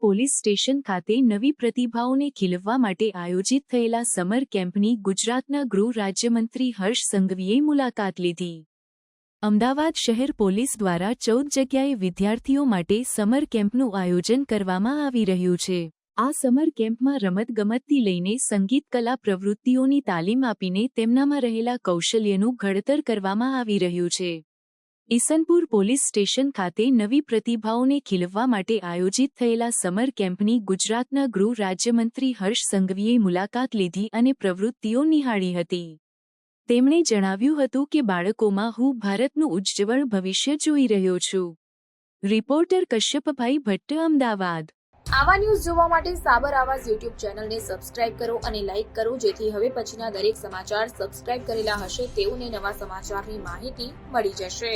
Police station ખાતે નવી પ્રતિભાઓને ખીલવવા માટે આયોજિત થયેલા સમર કેમ્પની ગુજરાતના ગૃહ રાજ્યમંત્રી હર્ષ સંઘવીએ મુલાકાત લીધી. અમદાવાદ શહેર પોલીસ દ્વારા ચૌદ જગ્યાએ વિદ્યાર્થીઓ માટે સમર કેમ્પનું આયોજન કરવામાં આવી રહ્યું છે. આ સમર કેમ્પમાં રમતગમતથી લઈને સંગીત કલા પ્રવૃત્તિઓની તાલીમ આપીને તેમનામાં રહેલા કૌશલ્યનું ઘડતર કરવામાં આવી રહ્યું છે. ઈસનપુર પોલીસ સ્ટેશન ખાતે નવી પ્રતિભાઓને ખીલવવા માટે આયોજિત થયેલા સમર કેમ્પની ગુજરાતના ગૃહ રાજ્યમંત્રી હર્ષ સંઘવીએ મુલાકાત લીધી અને પ્રવૃત્તિઓ નિહાળી હતી. તેમણે જણાવ્યું હતું કે બાળકોમાં હું ભારતનું ઉજ્જવળ ભવિષ્ય જોઈ રહ્યો છું. રિપોર્ટર કશ્યપભાઈ ભટ્ટ, અમદાવાદ. આવા ન્યૂઝ જોવા માટે સાબર આવાજ યુટ્યુબ ચેનલને સબસ્ક્રાઇબ કરો અને લાઇક કરો, જેથી હવે પછીના દરેક સમાચાર સબસ્ક્રાઇબ કરેલા હશે તેઓને નવા સમાચારની માહિતી મળી જશે.